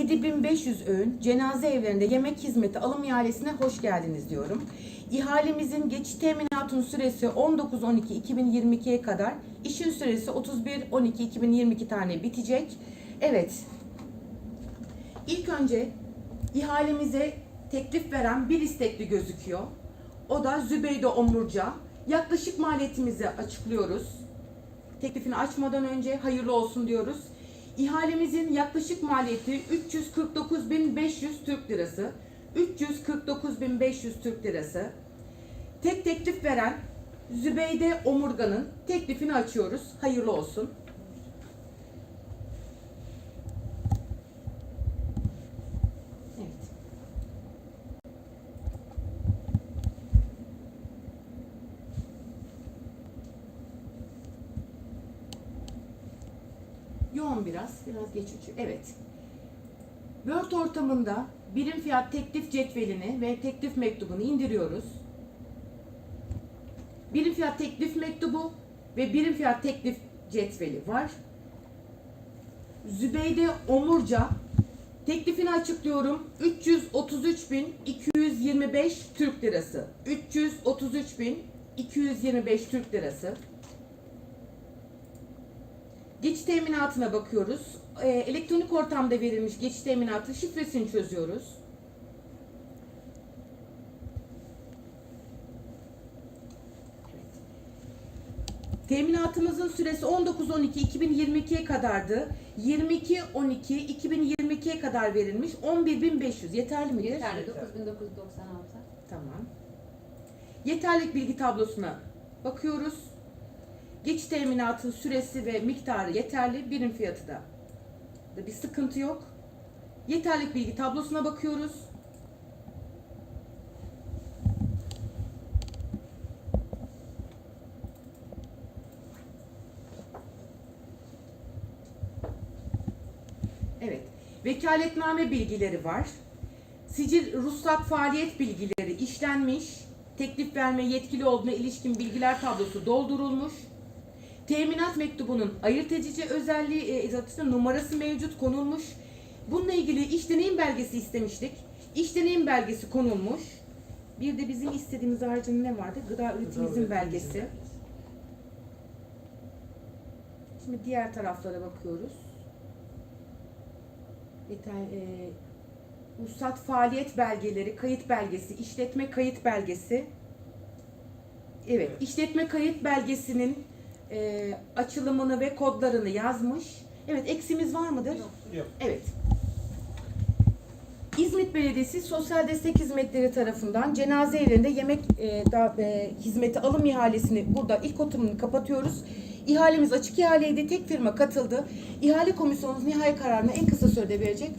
7500 öğün cenaze evlerinde yemek hizmeti alım ihalesine hoş geldiniz diyorum. İhalemizin geçiş teminatının süresi 19-12-2022'ye kadar, işin süresi 31-12-2022 tane bitecek. Evet, ilk önce ihalemize teklif veren bir istekli gözüküyor. O da Zübeyde Omurca. Yaklaşık maliyetimizi açıklıyoruz. Teklifini açmadan önce hayırlı olsun diyoruz. İhalemizin yaklaşık maliyeti 349.500 Türk Lirası. 349.500 Türk Lirası. Tek teklif veren Zübeyde Omurga'nın teklifini açıyoruz. Hayırlı olsun. Evet. Yoğun biraz, biraz geç uçuyor. Evet. Word ortamında birim fiyat teklif cetvelini ve teklif mektubunu indiriyoruz. Birim fiyat teklif mektubu ve birim fiyat teklif cetveli var. Zübeyde Omurca teklifini açıklıyorum. 333.225 Türk Lirası. 333.225 Türk Lirası. Geçiş teminatına bakıyoruz. Ee, elektronik ortamda verilmiş geçiş teminatı şifresini çözüyoruz. Teminatımızın süresi 19-12-2022'ye kadardı. 22-12-2022'ye kadar verilmiş. 11.500 yeterli mi? Yeterli 9996. Tamam. Yeterlik bilgi tablosuna bakıyoruz. Geçiş teminatın süresi ve miktarı yeterli. Birim fiyatı da bir sıkıntı yok. Yeterlik bilgi tablosuna bakıyoruz. Evet. Vekaletname bilgileri var. Sicil ruhsat faaliyet bilgileri işlenmiş. Teklif verme yetkili olduğuna ilişkin bilgiler tablosu doldurulmuş. Teminat mektubunun ayırt edici özelliği e, zaten numarası mevcut konulmuş. Bununla ilgili iş deneyim belgesi istemiştik. İş deneyim belgesi konulmuş. Bir de bizim istediğimiz haricinde ne vardı? Gıda üretim izin belgesi. Şimdi diğer taraflara bakıyoruz. Detay, e, ruhsat faaliyet belgeleri, kayıt belgesi, işletme kayıt belgesi. Evet, işletme kayıt belgesinin e, açılımını ve kodlarını yazmış. Evet, eksimiz var mıdır? Yok. Evet. İzmit Belediyesi Sosyal Destek Hizmetleri tarafından cenaze evlerinde yemek e, da, e, hizmeti alım ihalesini burada ilk oturumunu kapatıyoruz. İhalemiz açık ihaleydi. Tek firma katıldı. İhale komisyonumuz nihai kararını en kısa sürede verecek.